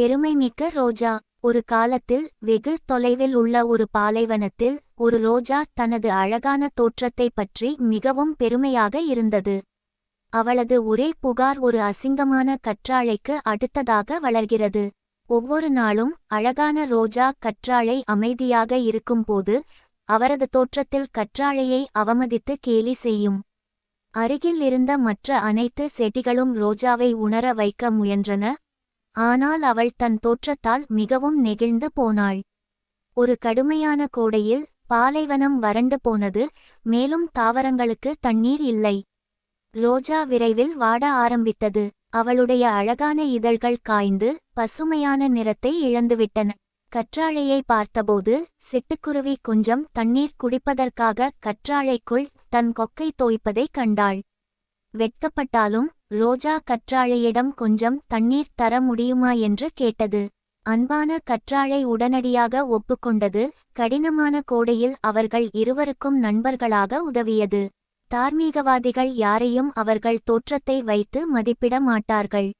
பெருமைமிக்க ரோஜா. ஒரு காலத்தில் வெகு தொலைவில் உள்ள ஒரு பாலைவனத்தில் ஒரு ரோஜா தனது அழகான தோற்றத்தை பற்றி மிகவும் பெருமையாக இருந்தது. அவளது ஒரே புகார் ஒரு அசிங்கமான கற்றாழைக்கு அடுத்ததாக வளர்கிறது. ஒவ்வொரு நாளும் அழகான ரோஜா கற்றாழை அமைதியாக இருக்கும்போது அவரது தோற்றத்தில் கற்றாழையை அவமதித்து கேலி செய்யும். அருகில் இருந்த மற்ற அனைத்து செடிகளும் ரோஜாவை உணர வைக்க முயன்றன. ஆனால் அவள் தன் தோற்றத்தால் மிகவும் நெகிழ்ந்து போனாள். ஒரு கடுமையான கோடையில் பாலைவனம் வறண்டு போனது மேலும் தாவரங்களுக்கு தண்ணீர் இல்லை. ரோஜா விரைவில் வாட ஆரம்பித்தது. அவளுடைய அழகான இதழ்கள் காய்ந்து பசுமையான நிறத்தை இழந்துவிட்டன. கற்றாழையை பார்த்தபோது சிட்டுக்குருவி கொஞ்சம் தண்ணீர் குடிப்பதற்காக கற்றாழைக்குள் தன் கொக்கை தோய்ப்பதைக் கண்டாள். வெட்கப்பட்டாலும் ரோஜா கற்றாழையிடம் கொஞ்சம் தண்ணீர் தர முடியுமா என்று கேட்டது. அன்பான கற்றாழை உடனடியாக ஒப்புக்கொண்டது. கடினமான கோடையில் அவர்கள் இருவருக்கும் நண்பர்களாக உதவியது. தார்மீகவாதிகள் யாரையும் அவர்கள் தோற்றத்தை வைத்து மதிப்பிட மாட்டார்கள்.